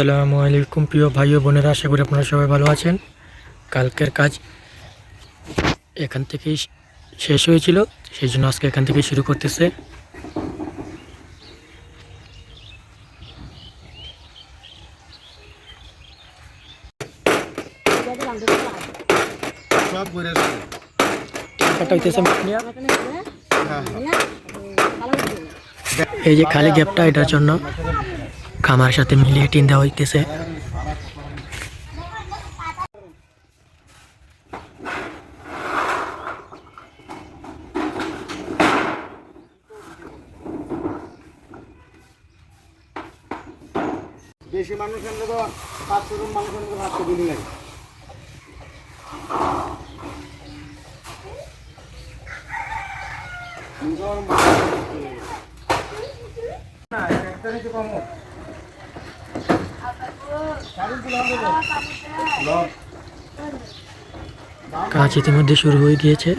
আসসালামু আলাইকুম প্রিয় ভাই ও বোনেরা আশা করি আপনারা সবাই ভালো আছেন। কালকের কাজ এখান থেকেই শেষ হয়েছিল সেই জন্য আজকে এখান থেকেই শুরু করতেছে। কাটা হইতেছে হ্যাঁ, এই যে খালি গ্যাপটা এটার জন্য। খামার সাথে মিলিয়ে টিন দেওয়া হইতেছে। বেশি মানুষ আনলে তো পাঁচশো জন মানুষ আনলে তো ভাত তো দিনই লাগে কাজ ইতিমধ্যে শুরু হয়ে গিয়েছে।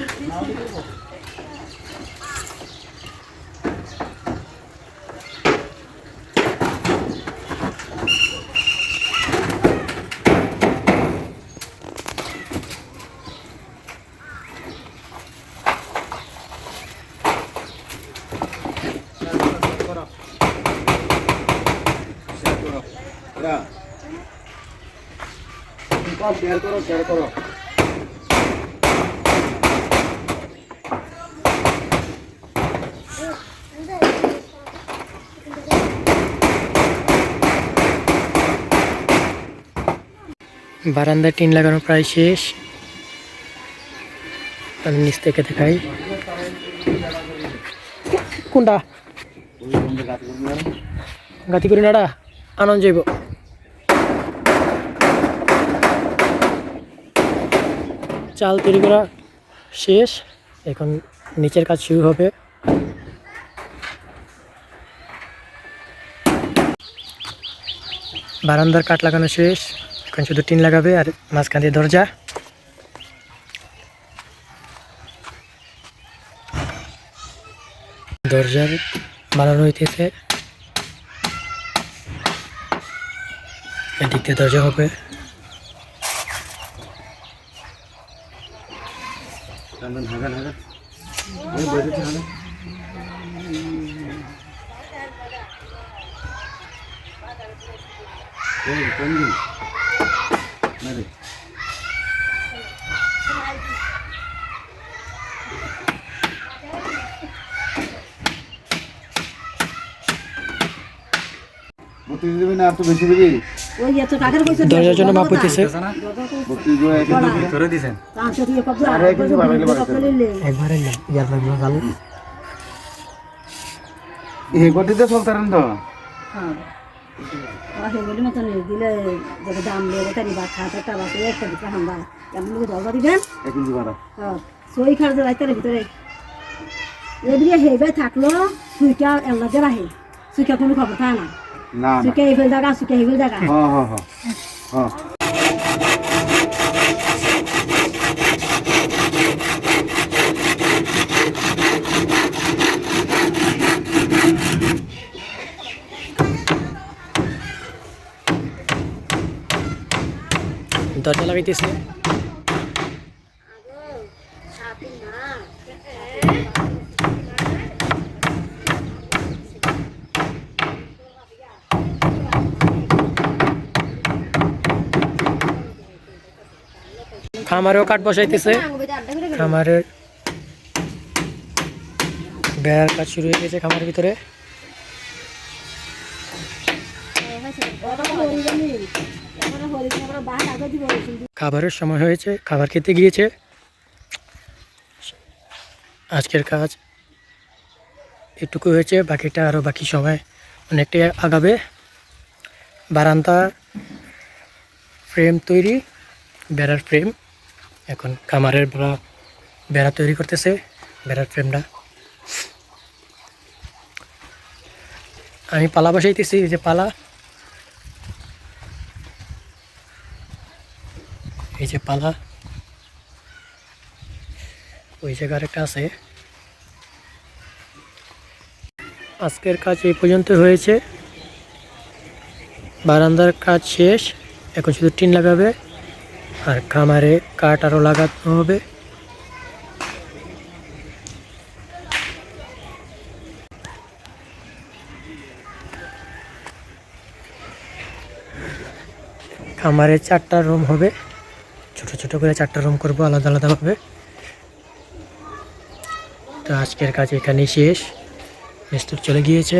শেয়ার করো করো। বারান্দায় টিন লাগানো প্রায় শেষ। আমি নিচ থেকে দেখাই। কোনটা? গাতি করি নাড়া আনন্দ যাইব চাল তৈরি করা শেষ। এখন নিচের কাজ শুরু হবে। বারান্দার কাঠ লাগানো শেষ। এখন শুধু টিন লাগাবে আর মাঝখান দিয়ে দরজা। দরজার বানানো হইতেছে এদিক দিয়ে দরজা হবে। রান্ধন হাগান হাগান এই বসেছে হাগান এই কোন দিন না রে বত্রিশ দিবি না আর তো বেশি দিবি দরজার জন্য মাপ হইতেছে। একবারে ইয়ার লাগল ভালো এই গতিতে চলতারেন তো? সেগুলি মতন দিলে যাতে দাম লেগে তারি বা খাতা টাকা একটা দিতে হামবা এমন লোক দরবার দিবেন? এক ইঞ্চি বাড়া সই খার রাইতার ভিতরে এদিকে হেবে থাকল সুইটা এলাকে রাহে সুইটা কোনো খবর থাকে না। না না। সুইটা এইফেল জায়গা সুইটা এইফেল জায়গা হ্যাঁ হ্যাঁ হ্যাঁ। হ্যাঁ। দরজা লাগাইতেছে। খামারেও কাঠ বসাইতেছে। খামারের বেড়ার কাজ শুরু হয়ে গেছে খামারের ভিতরে। খাবারের সময় হয়েছে, খাবার খেতে গিয়েছে। আজকের কাজ এটুকু হয়েছে, বাকিটা আরও বাকি সময় অনেকটাই আগাবে। বারান্দা ফ্রেম তৈরি, বেড়ার ফ্রেম এখন খামারের বেড়া বেড়া তৈরি করতেছে, বেড়ার ফ্রেমটা। আমি পালা বসাইতেছি যে পালা। এই যে পালা। ওই জায়গার একটা আছে। আজকের কাজ এই পর্যন্ত হয়েছে। বারান্দার কাজ শেষ। এখন শুধু টিন লাগাবে। আর খামারে কাঠ আরও লাগাতে হবে। খামারে চারটা রুম হবে। ছোট ছোট করে চারটা রুম করব আলাদা আলাদাভাবে। তো আজকের কাজ এখানেই শেষ। মিস্ত্রি চলে গিয়েছে।